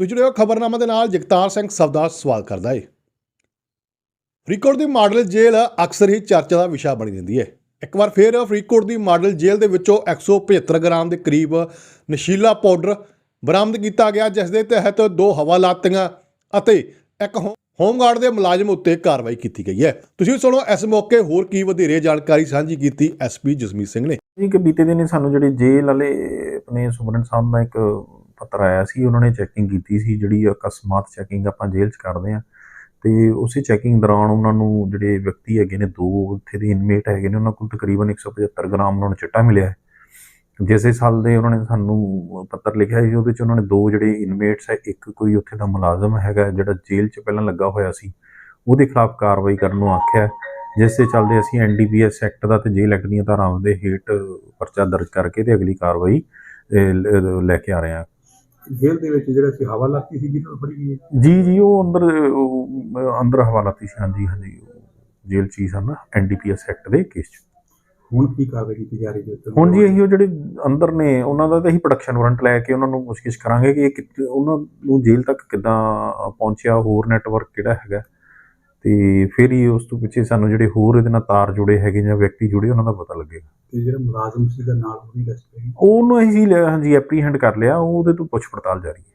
ਤੁਸੀਂ ਜੁੜੇ ਹੋ ਖਬਰਨਾਮਾ ਦੇ ਨਾਲ, ਜਗਤਾਰ ਸਿੰਘ ਸਬਦਾ ਸਵਾਲ ਕਰਦਾ ਹੈ ਫਰੀਦਕੋਟ ਦੀ ਮਾਡਲ ਜੇਲ੍ਹ ਅਕਸਰ ਹੀ ਚਰਚਾ ਦਾ ਵਿਸ਼ਾ ਬਣੀ ਰਹਿੰਦੀ ਹੈ ਇੱਕ ਵਾਰ ਫਿਰ ਫਰੀਦਕੋਟ ਦੀ ਮਾਡਲ ਜੇਲ੍ਹ ਦੇ ਵਿੱਚੋਂ 175 ਗ੍ਰਾਮ ਦੇ ਕਰੀਬ ਨਸ਼ੀਲਾ ਪਾਊਡਰ ਬਰਾਮਦ ਕੀਤਾ ਗਿਆ, ਜਿਸ ਦੇ ਤਹਿਤ ਦੋ ਹਵਾਲਾਤੀਆਂ ਅਤੇ ਇੱਕ ਹੋ- ਹੋਮਗਾਰਡ ਦੇ ਮੁਲਾਜ਼ਮ ਉੱਤੇ ਕਾਰਵਾਈ ਕੀਤੀ ਗਈ ਹੈ। ਤੁਸੀਂ ਸੁਣੋ, ਇਸ ਮੌਕੇ ਹੋਰ ਕੀ ਵਧੇਰੇ ਜਾਣਕਾਰੀ ਸਾਂਝੀ ਕੀਤੀ ਐਸਪੀ ਜਸਮੀਤ ਸਿੰਘ ਨੇ। ਜੀ ਕਿ ਬੀਤੇ ਦਿਨ ਸਾਨੂੰ ਜਿਹੜੇ ਜੇਲ੍ਹ ਵਾਲੇ ਆਪਣੇ ਸੁਪਰਡੈਂਟ ਸਾਹਿਬ ਦਾ ਇੱਕ ਪੱਤਰ ਆਇਆ ਸੀ, ਉਹਨਾਂ ਨੇ ਚੈਕਿੰਗ ਕੀਤੀ ਸੀ, ਜਿਹੜੀ ਅਕਸਮਾਤ ਚੈਕਿੰਗ ਆਪਾਂ ਜੇਲ੍ਹ 'ਚ ਕਰਦੇ ਆ ਤੇ ਉਸੇ ਚੈਕਿੰਗ ਦੌਰਾਨ ਉਹਨਾਂ ਨੂੰ ਜਿਹੜੇ ਵਿਅਕਤੀ ਹੈਗੇ ਨੇ, ਦੋ ਉੱਥੇ ਦੇ ਇਨਮੇਟ ਹੈਗੇ ਨੇ, ਉਹਨਾਂ ਕੋਲ ਤਕਰੀਬਨ 175 ਗ੍ਰਾਮ ਉਹਨਾਂ ਨੂੰ ਚਿੱਟਾ ਮਿਲਿਆ ਹੈ। ਜਿਸੇ ਸਾਲ ਦੇ ਉਹਨਾਂ ਨੇ ਸਾਨੂੰ ਪੱਤਰ ਲਿਖਿਆ ਸੀ, ਉਹਦੇ 'ਚ ਉਹਨਾਂ ਨੇ ਦੋ ਜਿਹੜੇ ਇਨਮੇਟਸ ਹੈ, ਇੱਕ ਕੋਈ ਉੱਥੇ ਦਾ ਮੁਲਾਜ਼ਮ ਹੈਗਾ, ਜਿਹੜਾ ਜੇਲ੍ਹ 'ਚ ਪਹਿਲਾਂ ਲੱਗਾ ਹੋਇਆ ਸੀ, ਉਹਦੇ ਖਿਲਾਫ ਕਾਰਵਾਈ ਕਰਨ ਨੂੰ ਆਖਿਆ ਜਿਸ ਦੇ ਚੱਲਦੇ ਅਸੀਂ ਐਨਡੀਪੀਐਸ ਐਕਟ ਦਾ ਤੇ ਜੇਲ੍ਹ ਐਕਟ ਦੀਆਂ ਧਾਰਾਵਾਂ ਦੇ ਹੇਠ ਪਰਚਾ ਦਰਜ ਕਰਕੇ ਤੇ ਅਗਲੀ ਕਾਰਵਾਈ ਲੈ ਕੇ ਆ ਰਹੇ ਹਾਂ। ਜੇਲ੍ਹ ਦੇ ਵਿੱਚ ਜਿਹੜਾ ਸੀ ਹਵਾ ਲਾਤੀ ਸੀ ਜਿਹਨੂੰ ਫੜੀ ਗਈ ਹੈ। ਜੀ ਜੀ ਉਹ ਅੰਦਰ ਉਹ ਅੰਦਰ ਹਵਾਲਾਤੀ ਸੀ ਹਾਂਜੀ ਹਾਂਜੀ ਉਹ ਜੇਲ੍ਹ ਚ ਹੀ ਸਨ ਐਨਡੀਪੀਐਸ ਐਕਟ ਦੇ ਕੇਸ ਚ। ਹੁਣ ਕੀ ਕਾਰਵਾਈ ਕੀਤੀ ਜਾ ਰਹੀ ਹੈ? ਹੁਣ ਜੀ ਇਹੀ ਉਹ ਜਿਹੜੇ ਅੰਦਰ ਨੇ ਉਹਨਾਂ ਦਾ ਤਾਂ ਅਸੀਂ ਪ੍ਰੋਡਕਸ਼ਨ ਵਾਰੰਟ ਲੈ ਕੇ ਉਹਨਾਂ ਨੂੰ ਪੁੱਛਗਿੱਛ ਕਰਾਂਗੇ ਕਿ ਇਹ ਕਿੱਥੇ- ਉਹਨਾਂ ਨੂੰ ਜੇਲ੍ਹ ਤੱਕ ਕਿੱਦਾਂ ਪਹੁੰਚਿਆ ਹੋਰ ਨੈਟਵਰਕ ਕਿਹੜਾ ਹੈਗਾ। ਤੇ ਫਿਰ ਹੀ ਉਸ ਤੋਂ ਪਿੱਛੇ ਸਾਨੂੰ ਜਿਹੜੇ ਹੋਰ ਇਹਦੇ ਨਾਲ ਤਾਰ ਜੁੜੇ ਹੈਗੇ ਜਾਂ ਵਿਅਕਤੀ ਜੁੜੇ ਉਹਨਾਂ ਦਾ ਪਤਾ ਲੱਗੇਗਾ। ਤੇ ਜਿਹੜਾ ਮੁਲਾਜ਼ਮ ਸੀਗਾ ਨਾਲ ਉਹਦੀ ਲਿਸਟ ਹੈ ਉਹਨੂੰ ਅਸੀਂ ਲੈ- ਹਾਂਜੀ ਐਪਰੀਹੈਂਡ ਕਰ ਲਿਆ ਉਹਦੇ ਤੋਂ ਪੁੱਛ ਪੜਤਾਲ ਜਾਰੀ ਹੈ।